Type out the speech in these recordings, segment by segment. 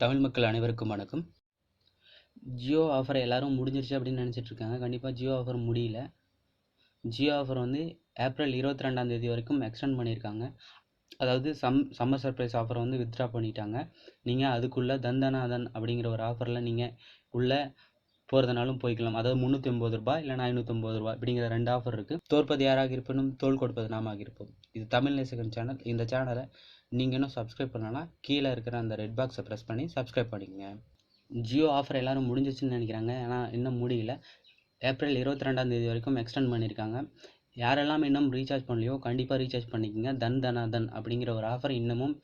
தமிழ் மக்கள் அனைவருக்கும் வணக்கம். ஜியோ ஆஃபர் எல்லோரும் முடிஞ்சிருச்சு அப்படின்னு நினச்சிட்டு இருக்காங்க கண்டிப்பாக ஜியோ ஆஃபர் முடியல. ஜியோ ஆஃபர் வந்து ஏப்ரல் இருபத்தி ரெண்டாம் தேதி வரைக்கும் எக்ஸ்டெண்ட் பண்ணியிருக்காங்க அதாவது சம் சம்மர் சர்ப்ரைஸ் ஆஃபர் வந்து வித்ட்ரா பண்ணிட்டாங்க. நீங்கள் அதுக்குள்ளே தந்தனாதன் அப்படிங்கிற ஒரு ஆஃபரில் நீங்கள் உள்ளே போகிறதுனாலும் போய்க்கலாம். அதாவது முந்நூற்றி ஒம்பது ரூபாய் இல்லைனா ஐநூற்றம்பது ரூபாய் அப்படிங்கிற ரெண்டு ஆஃபர் இருக்குது தோற்பது யாராக இருப்பினும் தோல் கொடுப்பது நாமாக இருப்போம். இது தமிழ் நேசகன் சேனல் இந்த சேனலை நீங்கள் இன்னும் சப்ஸ்கிரைப் பண்ணலன்னா கீழே இருக்கிற அந்த ரெட் பாக்ஸை ப்ரெஸ் பண்ணி சப்ஸ்கிரைப் பண்ணிக்கங்க. ஜியோ ஆஃபர் எல்லோரும் முடிஞ்சிச்சுன்னு நினைக்கிறாங்க. ஆனால் இன்னும் முடியல. ஏப்ரல் இருபத்தி ரெண்டாம் தேதி வரைக்கும் எக்ஸ்டெண்ட் பண்ணியிருக்காங்க யாரெல்லாம் இன்னும் ரீசார்ஜ் பண்ணலையோ கண்டிப்பாக ரீசார்ஜ் பண்ணிக்கோங்க. தன் தனா தன் அப்படிங்கிற ஒரு ஆஃபர் இன்னமும்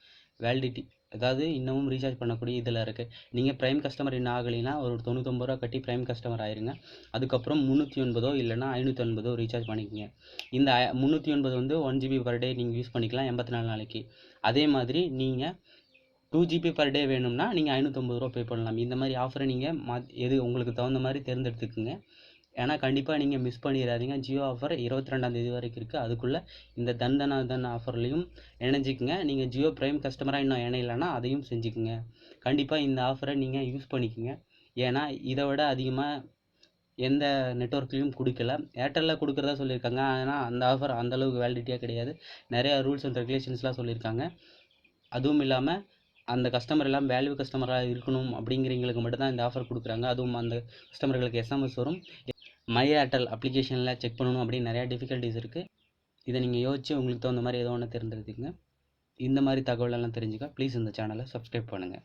வேலிடிட்டி அதாவது இன்னமும் ரீசார்ஜ் பண்ணக்கூடிய இதில் இருக்குது நீங்கள் ப்ரைம் கஸ்டமர் என்ன ஆகலைன்னா ஒரு தொண்ணூத்தொம்பது ரூபா கட்டி ப்ரைம் கஸ்டமர் ஆயிருங்க. அதுக்கப்புறம் முந்நூற்றி ஒன்பதோ இல்லைனா ஐநூற்றி ஒன்பதோ ரீசார்ஜ் பண்ணிக்கோங்க. இந்த முந்நூற்றி ஒன்பது வந்து ஒன் ஜிபி பர் டே நீங்கள் யூஸ் பண்ணிக்கலாம் எண்பத்தி நாலு நாளைக்கு. அதே மாதிரி நீங்கள் டூ ஜிபி பர் டே வேணும்னா நீங்கள் ஐநூற்றம்பது ரூபா பே பண்ணலாம். இந்த மாதிரி ஆஃபரை நீங்கள் மா எது உங்களுக்கு தகுந்த மாதிரி தேர்ந்தெடுத்துக்குங்க. ஏன்னா கண்டிப்பாக நீங்கள் மிஸ் பண்ணிடாதீங்க ஜியோ ஆஃபர் இருபத்தி ரெண்டாம் தேதி வரைக்கும் இருக்குது அதுக்குள்ளே இந்த தந்தனா தன் ஆஃபர்லேயும் இணைஞ்சிக்குங்க. நீங்கள் ஜியோ ப்ரைம் கஸ்டமராக இன்னும் இணையலைன்னா அதையும் செஞ்சுக்குங்க. கண்டிப்பாக இந்த ஆஃபரை நீங்கள் யூஸ் பண்ணிக்கோங்க. ஏன்னா இதை விட அதிகமாக எந்த நெட்ஒர்க்லேயும் கொடுக்கல. ஏர்டெல்லில் கொடுக்குறதா சொல்லியிருக்காங்க. ஆனால் அந்த ஆஃபர் அந்தளவுக்கு வேலிடிட்டியாக கிடையாது. நிறையா ரூல்ஸ் அண்ட் ரெகுலேஷன்ஸ்லாம் சொல்லியிருக்காங்க. அதுவும் இல்லாமல் அந்த கஸ்டமர் எல்லாம் வேல்யூ கஸ்டமராக இருக்கணும் அப்படிங்கிறவங்களுக்கு மட்டும்தான் இந்த ஆஃபர் கொடுக்குறாங்க. அதுவும் அந்த கஸ்டமர்களுக்கு எஸ்எம்எஸ் வரும். மை ஏர்டெல் அப்ளிகேஷனில் செக் பண்ணணும் அப்படின்னு நிறையா டிஃபிகல்ட்டிஸ் இருக்குது இதை நீங்கள் யோசிச்சு உங்களுக்கு தகுந்த மாதிரி ஏதோ ஒன்று தேர்ந்தெடுத்துக்கங்க இந்த மாதிரி தகவலெல்லாம் தெரிஞ்சுக்க ப்ளீஸ் இந்த சேனலை சப்ஸ்கிரைப் பண்ணுங்கள்